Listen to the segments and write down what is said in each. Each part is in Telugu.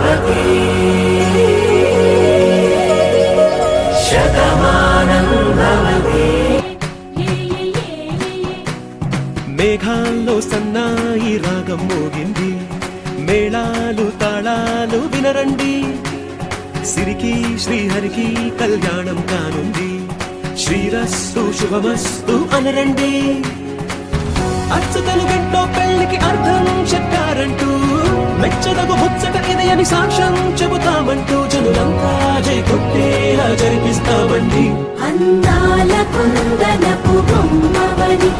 భవతి శతమానం భవతి మేఘాల్లో సన్నాయి రాగం మోగింది. మేళాలు తాళాలు వినరండి. సిరికి శ్రీహరికి కళ్యాణం కానుంది. శ్రీరస్సు శుభమస్తు అనరండి. అచ్చుతలు గంటో పెళ్ళికి అర్థం చెప్పారంటూ మెచ్చదగు ముచ్చట ఇదయని అని సాక్ష్యం చెబుతామంటూ జనులంతా జై కొట్టేలా జరిపిస్తామండి. అందాల కుందనపు బొమ్మవని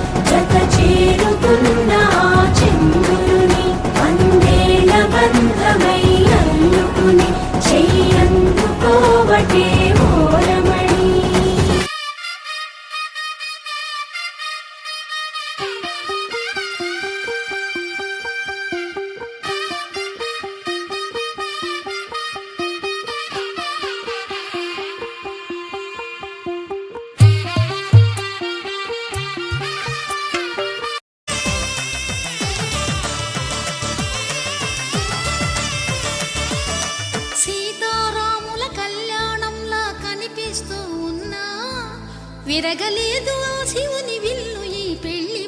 విరగలేదు ఆ శివుని విల్లు ఈ పెళ్ళి